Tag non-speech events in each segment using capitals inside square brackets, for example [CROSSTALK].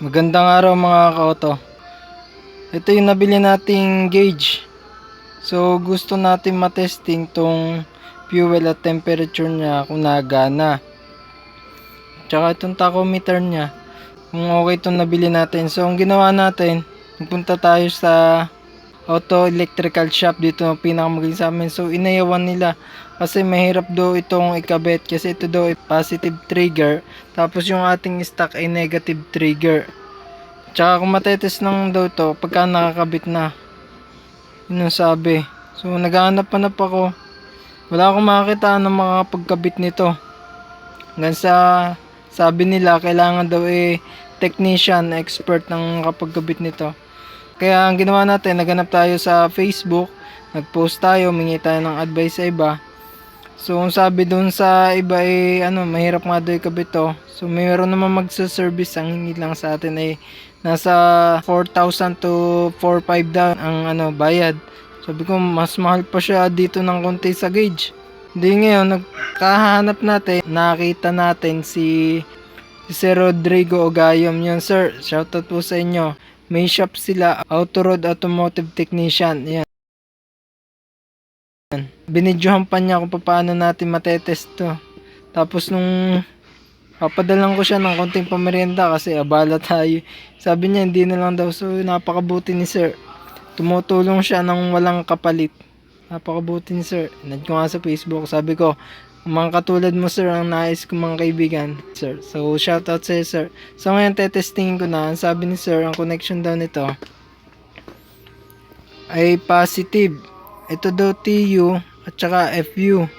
Magandang araw mga kaoto. Ito yung nabili nating gauge. So gusto natin matesting tong fuel at temperature niya kung nagana. Tsaka itong tachometer niya kung okay itong nabili natin. So ang ginawa natin, nagpunta tayo sa auto electrical shop dito pinakamagaling sa amin. So inayawan nila kasi mahirap daw itong ikabit kasi ito daw ay positive trigger tapos yung ating stock ay negative trigger. Tsaka kung matetest lang daw to pagka nakakabit na. Yun ang sabi. So naghahanap-hanap ako. Wala akong makakita ng makakapagkabit nito. Hanggang sa sabi nila kailangan daw eh technician, expert ng kapagkabit nito. Kaya ang ginawa natin, naghanap tayo sa Facebook, nag-post tayo, mingi tayo ng advice sa iba. So, ang sabi doon sa iba ay ano, mahirap nga daw ikabit to. So, mayroon naman magsa-service ang hindi lang sa atin ay nasa 4,000 to 4,500 daw ang ano, bayad. Sabi ko, mas mahal pa siya dito ng konti sa gauge. Hindi ngayon, nagkahanap natin, nakita natin si, si Rodrigo Ogayom yun. Sir, shoutout po sa inyo. May shop sila, Autoroad Automotive Technician. Yan. Binidyohan pa niya kung paano natin matetest to. Tapos nung papadalan ko siya ng konting pamerienda kasi abala tayo. Sabi niya hindi na lang daw. So napakabuti ni sir. Tumutulong siya ng walang kapalit. Napakabuti ni sir. Nad ko nga sa Facebook. Sabi ko, mga katulad mo sir ang nais ko mga kaibigan. Sir. So shoutout sa sir. So ngayon tetestingin ko na. Ang sabi ni sir, ang connection daw nito ay positive. Ito daw TU at saka FU.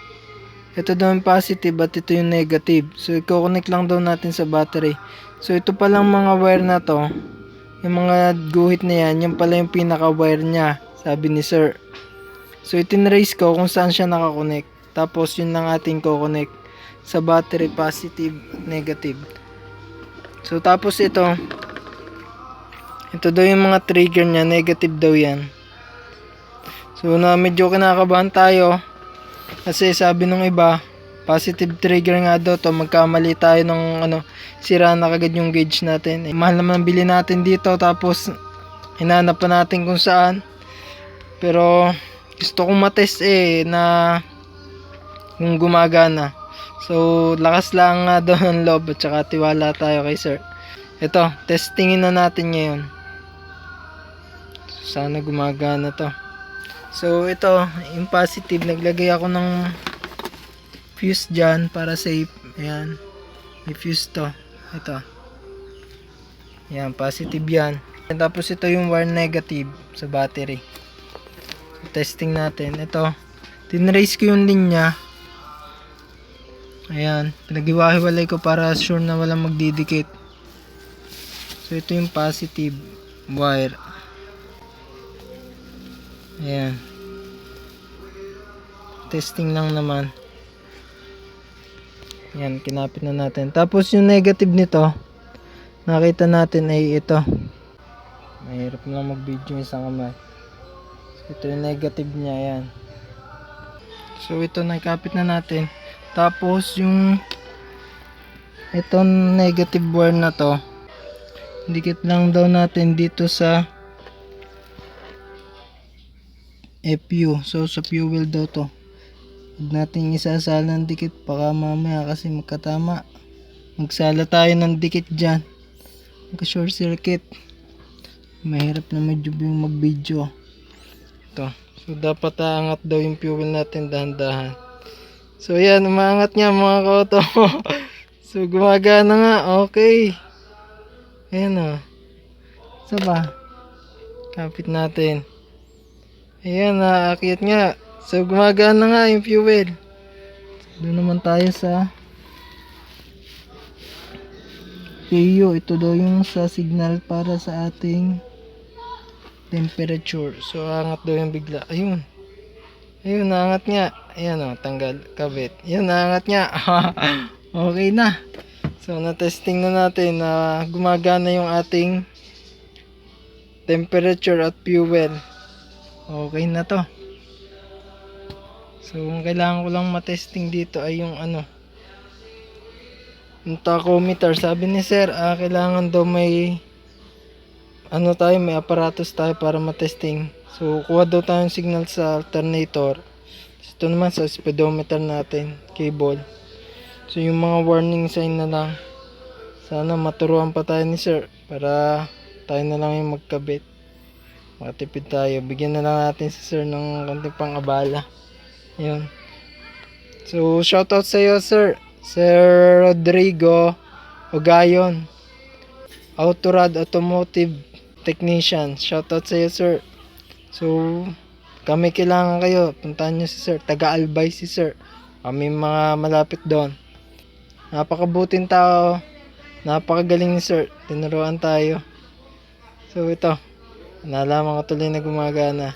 Ito daw yung positive at ito yung negative. So, i-connect lang daw natin sa battery. So, ito palang mga wire na to. Yung mga guhit na yan, yung pala yung pinaka-wire niya. Sabi ni sir. So, itinrace ko kung saan siya nakakonect. Tapos, yun lang ating ko-connect sa battery positive at negative. So, tapos ito. Ito daw yung mga trigger niya. Negative daw yan. So na medyo kinakabahan tayo kasi sabi nung iba positive trigger nga daw to magkamali tayo ng ano sira na kagad yung gauge natin eh, mahal naman bili natin dito tapos hinanap pa natin kung saan pero gusto kong matest eh na kung gumagana so lakas lang nga daw loob at saka tiwala tayo kay sir ito testingin na natin ngayon sana gumagana to So ito, yung positive, naglagay ako ng fuse dyan para safe. Ayan. May fuse to. Ito. Ayan, positive yan. Tapos ito yung wire negative sa battery. Testing natin. Ito. Tinrace ko yung linya. Ayan. Pinag-iwahiwalay ko para sure na walang magdidikit. So ito yung positive wire. Ayan. Testing lang naman. Ayan, kinapit na natin. Tapos yung negative nito, nakita natin ay ito. Mahirap lang mag-video yung isang kamay. So, ito yung negative niya, ayan. So, ito nakapit na natin. Tapos yung itong negative wire na to, dikit lang daw natin dito sa FU. So, sa fuel daw to. Huwag natin isasala ng dikit. Baka mamaya kasi magkatama. Magsala tayo ng dikit dyan. Magka short circuit. Mahirap na medyo yung mag-video. Ito. So, dapat aangat daw yung fuel natin dahan-dahan. So, yan. Umaangat nga mga koto. [LAUGHS] so, gumagana nga. Okay. Ayan o. Isa ba? Kapit natin. Ayan, naakyat nga. So, gumagana nga yung fuel. Doon naman tayo sa PU. Ito daw yung sa signal para sa ating temperature. So, angat daw yung bigla. Ayun. Ayun, naangat nga. Ayan o, tanggal, kabit. Ayun, naangat nga. [LAUGHS] okay na. So, na-testing na natin na gumagana yung ating temperature at fuel. okay na to. So, ang kailangan ko lang matesting dito ay yung ano, yung tachometer. Sabi ni sir, ah, kailangan daw may ano tayo, may aparatos tayo para matesting. So, kuha daw tayong signal sa alternator. Ito naman sa speedometer natin, cable. So, yung mga warning sign na lang. Sana maturuan pa tayo ni sir para tayo na lang yung magkabit. Makatipid tayo. Bigyan na lang natin si sir ng konting pang abala. Yun. So, shoutout sa iyo, sir. Sir Rodrigo Ogayon. Autorad Automotive Technician. Shoutout sa iyo, sir. So, kami kailangan kayo. Puntahan nyo si sir. Taga-Albay si sir. Kami mga malapit doon. Napakabuting tao. Napakagaling ni sir. Tinuruan tayo. So, ito. Nalaman ko tuloy na gumagana.